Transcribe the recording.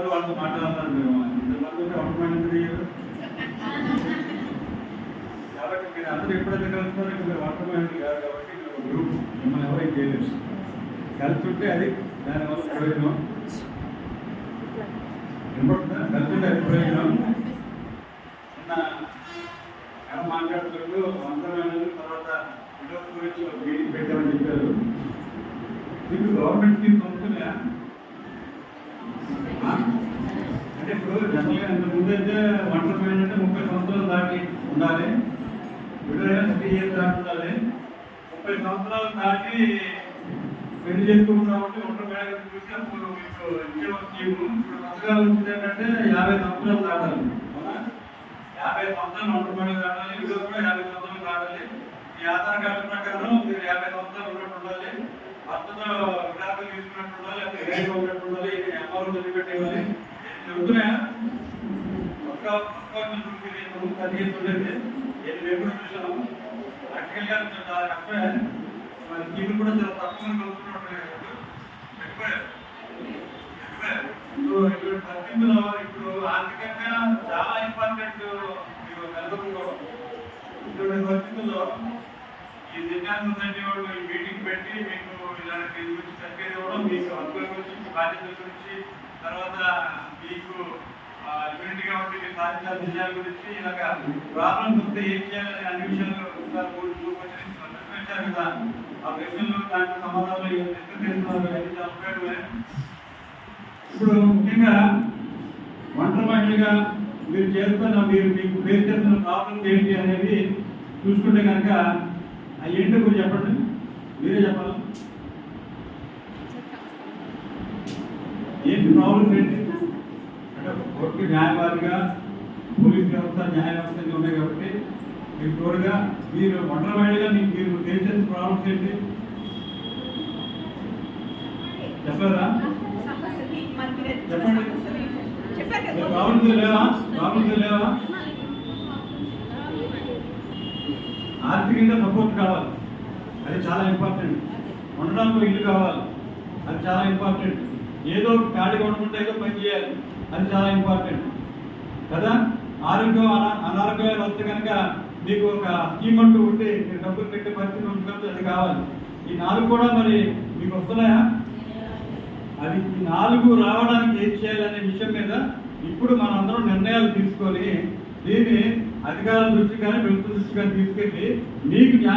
వస్తారు వాళ్ళతో మాట్లాడతారు మీరు ఇంతమంది ఉంటే కాబట్టి మీరు అందరూ ఎప్పుడైతే కలుస్తారో ఇక్కడ మీరు వర్తమైనది కాదు కాబట్టి మీరు ఒక గ్రూప్ మిమ్మల్ని ఎవరైనా చేయలేదు కలిసి అది దానివల్ల ప్రయోజనం. వినపడుతుందా? కలిసి అది ప్రయోజనం. నిన్న మాట్లాడుతున్నప్పుడు వందమైనది తర్వాత విడోస్ గురించి ఒక మీటింగ్ పెట్టామని చెప్పారు. మీకు గవర్నమెంట్కి స్కీమ్స్ అంటే ఇప్పుడు జనరల్గా ఇంత ముందు అయితే వంటల పైన అంటే ముప్పై సంవత్సరాలు దాటి ఉండాలి. విడుదల థర్టీ ఇయర్స్ దాటి ఉండాలి. ముప్పై సంవత్సరాలు దాటి పెళ్ళి చేసుకున్నాం కాబట్టి వంటల పైన చూసి అప్పుడు మీకు ఇచ్చే ఒక స్కీమ్? ఇప్పుడు కొత్తగా వచ్చింది ఏంటంటే యాభై సంవత్సరాలు దాటాలి. యాభై సంవత్సరాలు వంటల పైన దాటాలి విడుదల కూడా యాభై సంవత్సరాలు దాటాలి. ఈ ఆధార్ కార్డు ప్రకారం మీరు యాభై సంవత్సరాలు ఉన్నట్టు ఉండాలి. భర్తతో విడాకులు తీసుకున్నట్టు ఉండాలి లేకపోతే రేపు ఉన్నట్టు వదిలిపెట్టేవాలి చెబుతున్నాయా ఒక్క ఒక్క పదిహేను ఉండేది. ఎప్పుడు చూసాను ప్రాక్టికల్గా చాలా కష్టమే మరి స్కీములు కూడా చాలా తక్కువ ఇప్పుడు పరిస్థితుల్లో ఇప్పుడు ఆర్థికంగా చాలా ఇంపార్టెంట్ మీకు నెలకొల్పుకోవడం ఇటువంటి పరిస్థితుల్లో ఈ దివ్యాంగ సొసైటీ వాళ్ళు మీటింగ్ పెట్టి మీకు ఇలాంటి దీని గురించి సర్టిఫికేట్ ఇవ్వడం మీకు హక్కుల గురించి మీ బాధ్యతల గురించి తర్వాత మీకు యూనిట్గా ఉండి మీరు సాధించాల విషయాల గురించి ఇలాగ ప్రాబ్లమ్స్ వస్తే ఏం చేయాలని అన్ని విషయాలు ఒకసారి మూడు మూడు క్వశ్చన్స్ ప్రశ్నించారు కదా. ఆ ప్రశ్నలు దానికి సమాధానాలు ఎందుకు చేస్తున్నారు? అనేది చాలా ఇప్పుడు ముఖ్యంగా ఒంటరి మహిళగా మీరు చేస్తున్న మీరు మీకు ఫేస్ చేస్తున్న ప్రాబ్లమ్స్ ఏంటి అనేది చూసుకుంటే కనుక ఆ ఏంటో మీరు చెప్పండి. మీరే చెప్పాలి? ఏంటి ప్రాబ్లమ్స్ ఏంటి? అంటే కోర్టు న్యాయవాదిగా పోలీస్ వ్యవస్థ న్యాయ వ్యవస్థ ఉన్నాయి కాబట్టి మీకు తోడుగా మీరు ఒంటరి మహిళగా మీకు మీరు చేసిన ప్రాబ్లమ్స్ ఏంటి? చెప్పరా? చెప్పండి. ప్రాబ్లమ్స్ లేవా? ప్రాబ్లమ్స్ లేవా? ఆర్థికంగా సపోర్ట్ కావాలి. అది చాలా ఇంపార్టెంట్. ఉండడానికి ఇల్లు కావాలి. అది చాలా ఇంపార్టెంట్. ఏదో ఖాళీగా ఉండకుండా ఏదో పని చేయాలి. అది చాలా ఇంపార్టెంట్. కదా? ఆరోగ్యం అనారోగ్యాలు వస్తే కనుక మీకు ఒక స్కీమ్ అంటూ ఉంటే మీరు డబ్బులు పెట్టే పరిస్థితి ఉంటుంది అది కావాలి. ఈ నాలుగు కూడా మరి మీకు వస్తున్నాయా? అది ఈ నాలుగు రావడానికి ఏం చేయాలనే విషయం మీద ఇప్పుడు మనందరం నిర్ణయాలు తీసుకొని దీన్ని అధికారుల దృష్టి కానీ ప్రభుత్వ దృష్టి కానీ తీసుకెళ్ళి మీకు న్యాయం